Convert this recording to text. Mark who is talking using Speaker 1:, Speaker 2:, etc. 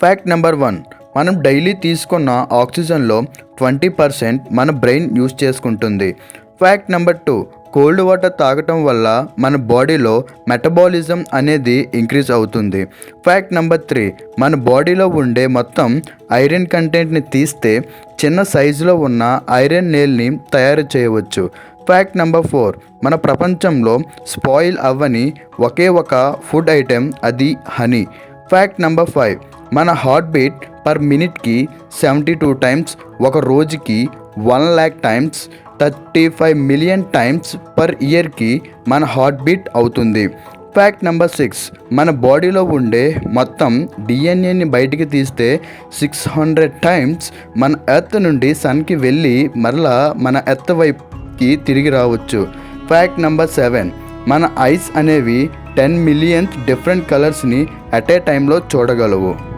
Speaker 1: Fact number one మనం daily తీసుకున్న ఆక్సిజన్లో ట్వంటీ పర్సెంట్ మన బ్రెయిన్ యూజ్ చేసుకుంటుంది. Fact number two cold water తాగటం వల్ల మన బాడీలో మెటబాలిజం అనేది ఇంక్రీజ్ అవుతుంది. ఫ్యాక్ట్ నెంబర్ త్రీ మన బాడీలో ఉండే మొత్తం ఐరన్ కంటెంట్ని తీస్తే చిన్న సైజులో ఉన్న ఐరన్ నేల్ని తయారు చేయవచ్చు. ఫ్యాక్ట్ నెంబర్ ఫోర్ మన ప్రపంచంలో స్పాయిల్ అవ్వని ఒకే ఒక ఫుడ్ ఐటెం అది హనీ. ఫ్యాక్ట్ నెంబర్ ఫైవ్ మన హార్ట్ బీట్ పర్ మినిట్కి సెవెంటీ టూ టైమ్స్ ఒక రోజుకి one lakh times thirty five million times per ఇయర్కి మన హార్ట్ బీట్ అవుతుంది. ఫ్యాక్ట్ నెంబర్ సిక్స్ మన బాడీలో ఉండే మొత్తం డిఎన్ఏని బయటికి తీస్తే సిక్స్ హండ్రెడ్ టైమ్స్ మన ఎర్త్ నుండి సన్కి వెళ్ళి మరలా మన ఎర్త్ వైపుకి తిరిగి రావచ్చు. ఫ్యాక్ట్ నెంబర్ సెవెన్ మన ఐస్ అనేవి టెన్ మిలియన్స్ డిఫరెంట్ కలర్స్ని అట్ ఏ టైంలో చూడగలవు.